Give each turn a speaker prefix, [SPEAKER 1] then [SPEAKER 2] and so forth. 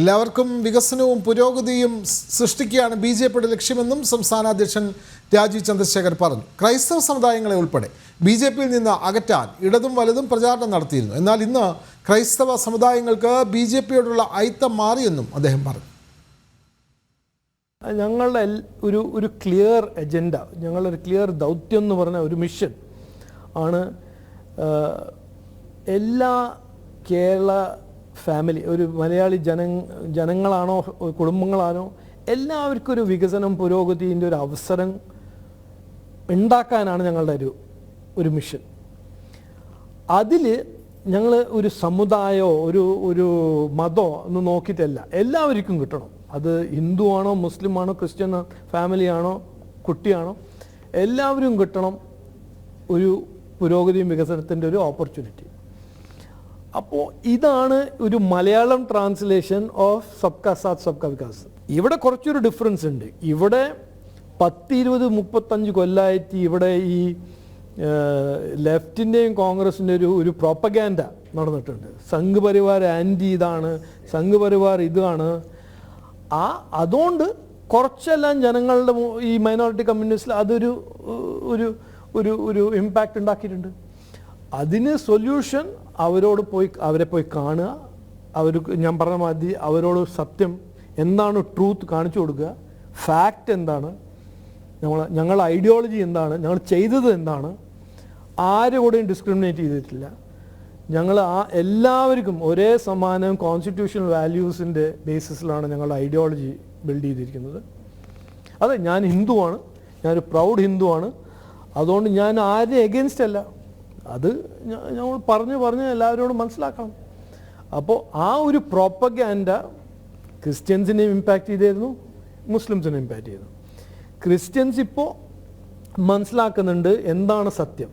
[SPEAKER 1] എല്ലാവർക്കും വികസനവും പുരോഗതിയും സൃഷ്ടിക്കുകയാണ് ബി ജെ പിയുടെ ലക്ഷ്യമെന്നും സംസ്ഥാന അധ്യക്ഷൻ രാജീവ് ചന്ദ്രശേഖർ പറഞ്ഞു. ക്രൈസ്തവ സമുദായങ്ങളെ ഉൾപ്പെടെ ബി ജെ പിയിൽ നിന്ന് അകറ്റാൻ ഇടതും വലതും പ്രചാരണം നടത്തിയിരുന്നു. എന്നാൽ ഇന്ന് ക്രൈസ്തവ സമുദായങ്ങൾക്ക് ബി ജെ പിയോടുള്ള അയിത്തം മാറിയെന്നും അദ്ദേഹം പറഞ്ഞു.
[SPEAKER 2] ഞങ്ങളുടെ ഒരു ഒരു ക്ലിയർ എജൻഡ ഞങ്ങളുടെ ഒരു ക്ലിയർ ദൗത്യം എന്ന് പറഞ്ഞ ഒരു മിഷൻ ആണ് എല്ലാ കേരള ഫാമിലി ഒരു മലയാളി ജന ജനങ്ങളാണോ കുടുംബങ്ങളാണോ എല്ലാവർക്കും ഒരു വികസനം പുരോഗതിന്റെ ഒരു അവസരം ഉണ്ടാക്കാനാണ് ഞങ്ങളുടെ ഒരു ഒരു മിഷൻ അതിൽ ഞങ്ങൾ ഒരു സമുദായമോ ഒരു ഒരു മതമോ ഒന്നും നോക്കിയിട്ടല്ല. എല്ലാവർക്കും കിട്ടണം. അത് ഹിന്ദു ആണോ മുസ്ലിം ആണോ ക്രിസ്ത്യൻ ഫാമിലി ആണോ കുട്ടിയാണോ എല്ലാവരും കിട്ടണം ഒരു പുരോഗതിയും വികസനത്തിന്റെ ഒരു ഓപ്പർച്യൂണിറ്റി അപ്പോൾ ഇതാണ് ഒരു മലയാളം ട്രാൻസ്ലേഷൻ ഓഫ് സബ്കാ സാത്ത് സബ്കാ വികാസ് ഇവിടെ കുറച്ചൊരു ഡിഫറൻസ് ഉണ്ട്. ഇവിടെ പത്തിരുപത് മുപ്പത്തഞ്ച് കൊല്ലമായിട്ട് ഇവിടെ ഈ ലെഫ്റ്റിന്റെയും കോൺഗ്രസിന്റെ ഒരു ഒരു പ്രോപ്പഗാൻഡ നടന്നിട്ടുണ്ട്. സംഘ് പരിവാർ ആന്റി ഇതാണ് സംഘ് പരിവാർ ഇതാണ്. ആ അതുകൊണ്ട് കുറച്ചെല്ലാം ജനങ്ങളുടെ ഈ മൈനോറിറ്റി കമ്മ്യൂണിസ്റ്റിൽ അതൊരു ഒരു ഒരു ഒരു ഇമ്പാക്റ്റ് ഉണ്ടാക്കിയിട്ടുണ്ട്. അതിന് സൊല്യൂഷൻ അവരോട് പോയി അവരെ പോയി കാണുക. അവർ ഞാൻ പറഞ്ഞ മാതിരി അവരോട് സത്യം എന്താണ് ട്രൂത്ത് കാണിച്ചു കൊടുക്കുക. ഫാക്റ്റ് എന്താണ്? ഞങ്ങൾ ഞങ്ങളുടെ ഐഡിയോളജി എന്താണ്? ഞങ്ങൾ ചെയ്തത് എന്താണ്? ആരുകൂടെയും ഡിസ്ക്രിമിനേറ്റ് ചെയ്തിട്ടില്ല. ഞങ്ങൾ ആ എല്ലാവർക്കും ഒരേ സമാനം കോൺസ്റ്റിറ്റ്യൂഷണൽ വാല്യൂസിന്റെ ബേസിസിലാണ് ഞങ്ങളുടെ ഐഡിയോളജി ബിൽഡ് ചെയ്തിരിക്കുന്നത്. അതെ ഞാൻ ഹിന്ദുവാണ്. ഞാനൊരു പ്രൗഡ് ഹിന്ദുവാണ്. അതുകൊണ്ട് ഞാൻ ആരെയും എഗെയിൻസ്റ്റ് അല്ല. അത് ഞങ്ങൾ പറഞ്ഞ് പറഞ്ഞ് എല്ലാവരോടും മനസ്സിലാക്കണം. അപ്പോൾ ആ ഒരു പ്രോപ്പഗാൻഡ ക്രിസ്ത്യൻസിനെ ഇമ്പാക്റ്റ് ചെയ്തിരുന്നു മുസ്ലിംസിനെ ഇമ്പാക്റ്റ് ചെയ്തു ക്രിസ്ത്യൻസ് ഇപ്പോൾ മനസ്സിലാക്കുന്നുണ്ട് എന്താണ് സത്യം.